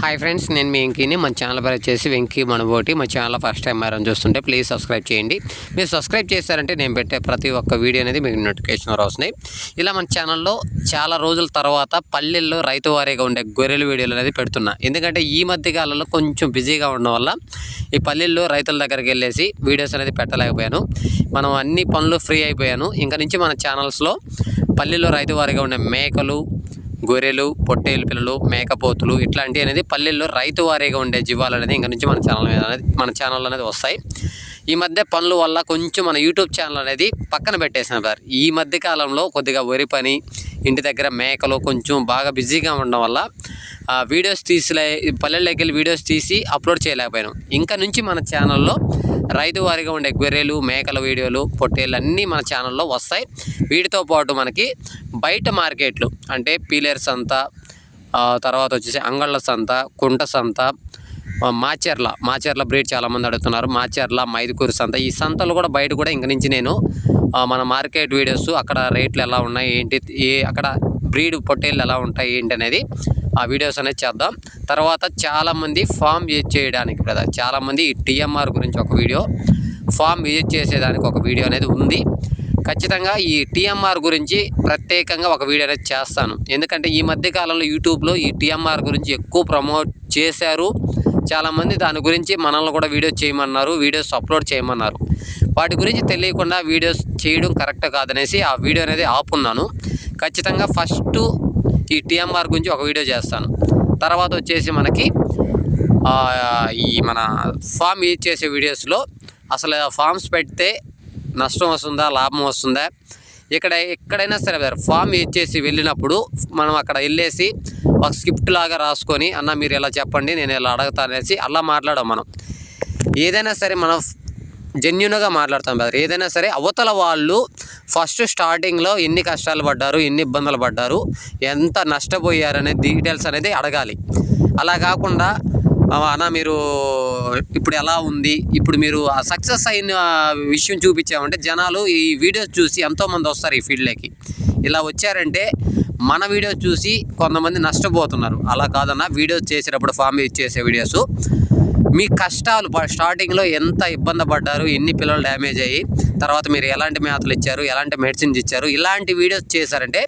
Hi friends నేను మీ వెంకీని. మన channel పేరు వచ్చేసి వెంకీ మనబోటి. మా ఛానల్ ఫస్ట్ టైం మారని చూస్తుంటే ప్లీజ్ సబ్స్క్రైబ్ చేయండి. మీరు సబ్స్క్రైబ్ చేశారంటే నేను పెట్టే ప్రతి ఒక్క వీడియో అనేది మీకు నోటిఫికేషన్ వస్తున్నాయి ఇలా మన ఛానల్లో చాలా రోజుల తర్వాత పల్లెల్లో రైతు వారీగా ఉండే గొర్రెల వీడియోలు అనేది పెడుతున్నా. ఎందుకంటే ఈ మధ్య కాలంలో కొంచెం బిజీగా ఉండడం వల్ల ఈ పల్లెల్లో రైతుల దగ్గరికి వెళ్ళేసి వీడియోస్ అనేది పెట్టలేకపోయాను. మనం అన్ని పనులు ఫ్రీ అయిపోయాను. ఇంకా నుంచి మన ఛానల్స్లో పల్లెల్లో రైతు వారీగా ఉండే మేకలు గొర్రెలు పొట్టేలు పిల్లలు మేకపోతులు ఇట్లాంటివి అనేది పల్లెల్లో రైతు వారీగా ఉండే జీవాలు అనేది ఇంకా నుంచి మన ఛానల్ మీద అనేది మన ఛానల్ అనేది వస్తాయి. ఈ మధ్య పనుల వల్ల కొంచెం మన యూట్యూబ్ ఛానల్ అనేది పక్కన పెట్టేసిన సార్. ఈ మధ్య కాలంలో కొద్దిగా వరి పని ఇంటి దగ్గర మేకలు కొంచెం బాగా బిజీగా ఉండడం వల్ల వీడియోస్ తీసిలే పల్లెల్లోకి వెళ్ళి వీడియోస్ తీసి అప్లోడ్ చేయలేకపోయాను. ఇంకా నుంచి మన ఛానల్లో రైతు వారీగా ఉండే గొర్రెలు మేకల వీడియోలు పొట్టేలు అన్నీ మన ఛానల్లో వస్తాయి. వీటితో పాటు మనకి బయట మార్కెట్లు అంటే పీలేరు సంత తర్వాత వచ్చేసి అంగళ్ళ సంత కుంట సంత మాచేర్ల మాచర్ల మాచర్ల బ్రీడ్ చాలామంది అడుగుతున్నారు. మాచర్ల మైదుకూరు సంత ఈ సంతలు కూడా బయట కూడా ఇంక నుంచి నేను మన మార్కెట్ వీడియోస్ అక్కడ రేట్లు ఎలా ఉన్నాయి ఏంటి ఏ అక్కడ బ్రీడ్ పొట్టేళ్ళు ఎలా ఉంటాయి ఏంటి అనేది ఆ వీడియోస్ అనేది చేద్దాం. తర్వాత చాలామంది ఫామ్ విజిట్ చేయడానికి బ్రదర్ చాలామంది ఈ టీఎంఆర్ గురించి ఒక వీడియో ఫామ్ విజిట్ చేసేదానికి ఒక వీడియో అనేది ఉంది. ఖచ్చితంగా ఈ టీఎంఆర్ గురించి ప్రత్యేకంగా ఒక వీడియో అనేది చేస్తాను. ఎందుకంటే ఈ మధ్య కాలంలో యూట్యూబ్లో ఈ టీఎంఆర్ గురించి ఎక్కువ ప్రమోట్ చేశారు. చాలామంది దాని గురించి మనల్ని కూడా వీడియోస్ చేయమన్నారు వీడియోస్ అప్లోడ్ చేయమన్నారు. వాటి గురించి తెలియకుండా వీడియోస్ చేయడం కరెక్ట్ కాదనేసి ఆ వీడియో అనేది ఆపున్నాను. ఖచ్చితంగా ఫస్ట్ ఈ టీఎంఆర్ గురించి ఒక వీడియో చేస్తాను. తర్వాత వచ్చేసి మనకి ఈ మన ఫామ్ యూజ్ చేసే వీడియోస్లో అసలు ఫామ్స్ పెడితే నష్టం వస్తుందా లాభం వస్తుందా? ఇక్కడ ఎక్కడైనా సరే ఫామ్ యూజ్ చేసి వెళ్ళినప్పుడు మనం అక్కడ వెళ్ళేసి ఒక స్క్రిప్ట్ లాగా రాసుకొని అన్న మీరు ఇలా చెప్పండి నేను ఇలా అడగతా అనేసి అలా మాట్లాడాం మనం. ఏదైనా సరే మనం జెన్యున్గా మాట్లాడతాం బ్రదర్ ఏదైనా సరే అవతల వాళ్ళు ఫస్ట్ స్టార్టింగ్లో ఎన్ని కష్టాలు పడ్డారు ఎన్ని ఇబ్బందులు పడ్డారు ఎంత నష్టపోయారు అనేది డీటెయిల్స్ అనేది అడగాలి. అలా కాకుండా అన్న మీరు ఇప్పుడు ఎలా ఉంది? ఇప్పుడు మీరు ఆ సక్సెస్ అయిన విషయం చూపించామంటే జనాలు ఈ వీడియోస్ చూసి ఎంతోమంది వస్తారు ఈ ఫీల్డ్లోకి ఇలా వచ్చారంటే మన వీడియో చూసి కొంతమంది నష్టపోతున్నారు. అలా కాదన్న వీడియోస్ చేసేటప్పుడు ఫామ్ చేసే వీడియోస్ మీ కష్టాలు స్టార్టింగ్లో ఎంత ఇబ్బంది పడ్డారు ఎన్ని పిల్లలు డ్యామేజ్ అయ్యి తర్వాత మీరు ఎలాంటి మేతలు ఇచ్చారు ఎలాంటి మెడిసిన్స్ ఇచ్చారు ఇలాంటి వీడియోస్ చేశారంటే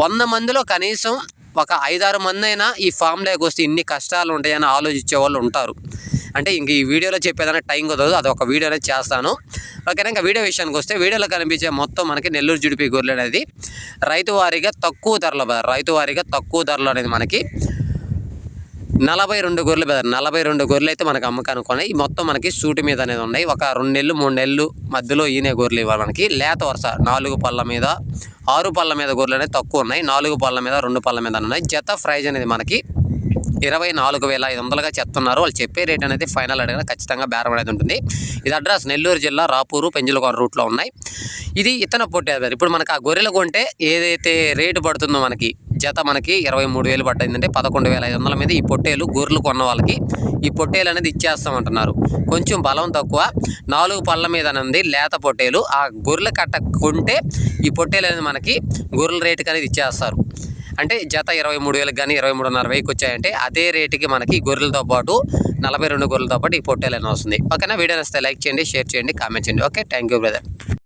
వంద మందిలో కనీసం ఒక ఐదారు మంది అయినా ఈ ఫామ్లోకి వస్తే ఇన్ని కష్టాలు ఉంటాయని ఆలోచించే వాళ్ళు ఉంటారు. అంటే ఇంక ఈ వీడియోలో చెప్పేదానికి టైం కుదరదు అది ఒక వీడియో అనేది చేస్తాను. ఓకేనా ఇంకా వీడియో విషయానికి వస్తే వీడియోలో కనిపించే మొత్తం మనకి నెల్లూరు జుడిపి గొర్రెలు అనేది రైతు వారీగా తక్కువ ధరలు రైతు వారీగా తక్కువ ధరలు అనేది మనకి నలభై రెండు గొర్రెలు బెదర్ నలభై రెండు గొర్రెలు అయితే మనకి అమ్మకానికి ఉన్నాయి ఈ మొత్తం మనకి సూటి మీద అనేది ఉన్నాయి. ఒక రెండు నెలలు మూడు నెలలు మధ్యలో ఈనే గొర్రెలు ఇవ్వాలి మనకి. లేత వరుస నాలుగు పళ్ళ మీద ఆరు పళ్ళ మీద గొర్రెలు అనేది తక్కువ ఉన్నాయి. నాలుగు పళ్ళ మీద రెండు పళ్ళ మీద ఉన్నాయి. జత ప్రైజ్ అనేది మనకి ఇరవై నాలుగు వేల ఐదు వందలుగా చెప్తున్నారు. వాళ్ళు చెప్పే రేట్ అనేది ఫైనల్ అడిగిన ఖచ్చితంగా బేరం అనేది ఉంటుంది. ఇది అడ్రస్ నెల్లూరు జిల్లా రాపూరు పెంజలకోన రూట్లో ఉన్నాయి. ఇది ఇతన పొట్టే ఇప్పుడు మనకు ఆ గొర్రెలు కొంటే ఏదైతే రేటు పడుతుందో మనకి జత మనకి ఇరవై మూడు వేలు పడ్డదంటే పదకొండు వేల ఐదు వందల మీద ఈ పొట్టేలు గొర్రెలు కొన్న వాళ్ళకి ఈ పొట్టేలు అనేది ఇచ్చేస్తామంటున్నారు. కొంచెం బలం తక్కువ. నాలుగు పళ్ళ మీద ఉంది లేత పొట్టేలు. ఆ గొర్రెల కట్ట కొంటే ఈ పొట్టేలు అనేది మనకి గొర్రెల రేటుకి అనేది ఇచ్చేస్తారు. అంటే జత ఇరవై మూడు వేలకు కానీ ఇరవై మూడున్నర వెయ్యికి వచ్చాయంటే అదే రేటుకి మనకి గొర్రెలతో పాటు నలభై రెండు గొర్రెలతో పాటు ఈ పొట్టేలు అనేది వస్తుంది. ఓకేనా? వీడియో నచ్చితే లైక్ చేయండి షేర్ చేయండి కామెంట్ చేయండి. ఓకే? Thank you brother.